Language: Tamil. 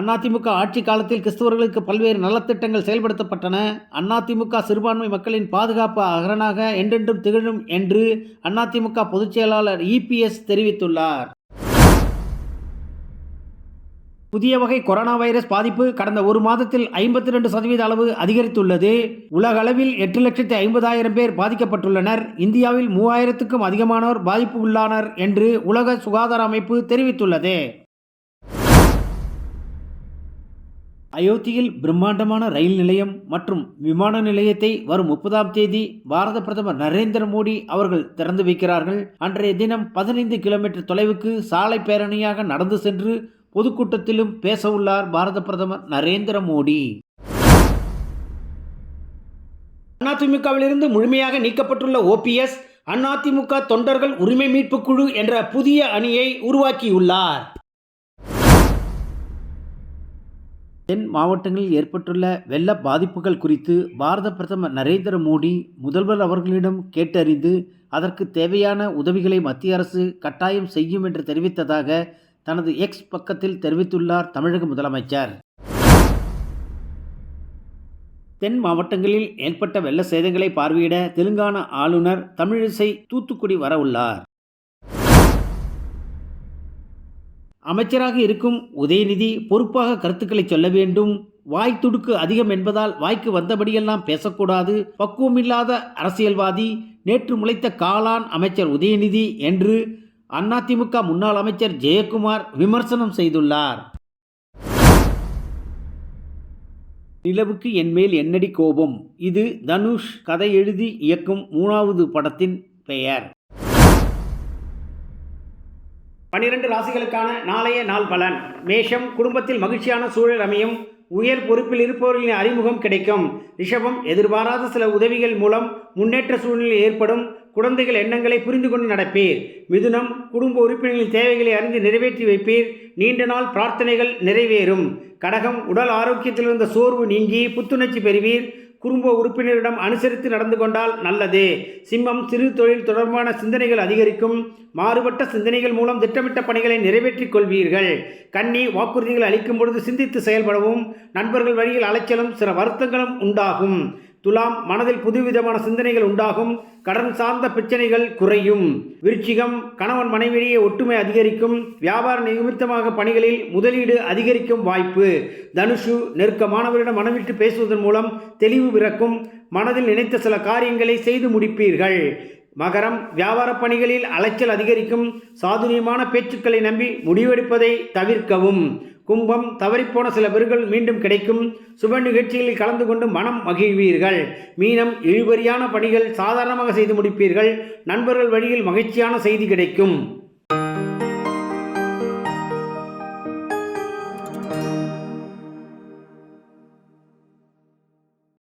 அதிமுக ஆட்சி காலத்தில் கிறிஸ்தவர்களுக்கு பல்வேறு நலத்திட்டங்கள் செயல்படுத்தப்பட்டன. அதிமுக சிறுபான்மை மக்களின் பாதுகாப்பு அகரனாக என்றென்றும் திகழும் என்று அதிமுக பொதுச் செயலாளர் இபிஎஸ் தெரிவித்துள்ளார். புதிய வகை கொரோனா வைரஸ் பாதிப்பு கடந்த ஒரு மாதத்தில் ஐம்பத்தி ரெண்டு சதவீத அளவு அதிகரித்துள்ளது. உலக அளவில் எட்டு லட்சத்தி ஐம்பதாயிரம் பேர் பாதிக்கப்பட்டுள்ளனர். இந்தியாவில் மூவாயிரத்துக்கும் அதிகமானோர் பாதிப்பு உள்ளானர் என்று உலக சுகாதார அமைப்பு தெரிவித்துள்ளது. அயோத்தியில் பிரம்மாண்டமான ரயில் நிலையம் மற்றும் விமான நிலையத்தை வரும் முப்பதாம் தேதி பாரத பிரதமர் நரேந்திர மோடி அவர்கள் திறந்து வைக்கிறார்கள். அன்றைய தினம் பதினைந்து கிலோமீட்டர் தொலைவுக்கு சாலை பேரணியாக நடந்து சென்று பொதுக்கூட்டத்திலும் பேசவுள்ளார் பாரத பிரதமர் நரேந்திர மோடி. அதிமுகவிலிருந்து முழுமையாக நீக்கப்பட்டுள்ள ஓபிஎஸ் அதிமுக தொண்டர்கள் உரிமை மீட்பு குழு என்ற புதிய அணியை உருவாக்கியுள்ளார். தென் மாவட்டங்களில் ஏற்பட்டுள்ள வெள்ள பாதிப்புகள் குறித்து பாரத பிரதமர் நரேந்திர மோடி முதல்வர் அவர்களிடம் கேட்டறிந்து அதற்கு தேவையான உதவிகளை மத்திய அரசு கட்டாயம் செய்யும் என்று தெரிவித்ததாக தனது எக்ஸ் பக்கத்தில் தெரிவித்துள்ளார் தமிழக முதலமைச்சர். தென் மாவட்டங்களில் ஏற்பட்ட வெள்ள சேதங்களை பார்வையிட தெலுங்கானா ஆளுநர் தமிழிசை தூத்துக்குடி வர உள்ளார் அமைச்சராக இருக்கும் உதயநிதி பொறுப்பாக கருத்துக்களை சொல்ல வேண்டும். வாய் துடுக்கு அதிகம் என்பதால் வாய்க்கு வந்தபடியெல்லாம் பேசக்கூடாது. பக்குவமில்லாத அரசியல்வாதி நேற்று முளைத்த காளான் அமைச்சர் உதயநிதி என்று அதிமுக முன்னாள் அமைச்சர் ஜெயக்குமார் விமர்சனம் செய்துள்ளார். நிலவுக்கு என்மேல் என்னடி கோபம்? இது தனுஷ் கதை எழுதி இயக்கும் மூணாவது படத்தின் பெயர். பனிரெண்டு ராசிகளுக்கான நாளைய நாள் பலன். மேஷம் குடும்பத்தில் மகிழ்ச்சியான சூழல் அமையும். உயர் பொறுப்பில் இருப்பவர்களின் அறிமுகம் கிடைக்கும். ரிஷபம் எதிர்பாராத சில உதவிகள் மூலம் முன்னேற்ற சூழ்நிலை ஏற்படும். குழந்தைகள் எண்ணங்களை புரிந்து கொண்டு நடப்பீர். மிதுனம் குடும்ப உறுப்பினர்களின் தேவைகளை அறிந்து நிறைவேற்றி வைப்பீர். நீண்ட நாள் பிரார்த்தனைகள் நிறைவேறும். கடகம் உடல் ஆரோக்கியத்தில் இருந்த சோர்வு நீங்கி புத்துணர்ச்சி பெறுவீர். குடும்ப உறுப்பினரிடம் அனுசரித்து நடந்து கொண்டால் நல்லது. சிம்மம் சிறு தொழில் தொடர்பான சிந்தனைகள் அதிகரிக்கும். மாறுபட்ட சிந்தனைகள் மூலம் திட்டமிட்ட பணிகளை நிறைவேற்றிக் கொள்வீர்கள். கண்ணி வாக்குறுதிகள் அளிக்கும் பொழுது சிந்தித்து செயல்படவும் நண்பர்கள் வழியில் அலைச்சலும் சில வருத்தங்களும் உண்டாகும். துலாம் மனதில் புதுவிதமான சிந்தனைகள் உண்டாகும். கடன் சார்ந்த பிரச்சனைகள் குறையும். விருச்சிகம் கணவன் மனைவியிடையே ஒற்றுமை அதிகரிக்கும். வியாபார நிமித்தமாக பணிகளில் முதலீடு அதிகரிக்கும் வாய்ப்பு. தனுஷு நெருக்கமானவரிடம் மனவிட்டு பேசுவதன் மூலம் தெளிவு பிறக்கும். மனதில் நினைத்த சில காரியங்களை செய்து முடிப்பீர்கள். மகரம் வியாபார பணிகளில் அலைச்சல் அதிகரிக்கும். சாதுரியமான பேச்சுக்களை நம்பி முடிவெடுப்பதை தவிர்க்கவும். கும்பம் தவறிப்போன சில பெருகள் மீண்டும் கிடைக்கும். சுப நிகழ்ச்சிகளில் கலந்து கொண்டு மனம் மகிழ்வீர்கள். மீனம் இழுபறியான பணிகள் சாதாரணமாக செய்து முடிப்பீர்கள். நண்பர்கள் வழியில் மகிழ்ச்சியான செய்தி கிடைக்கும்.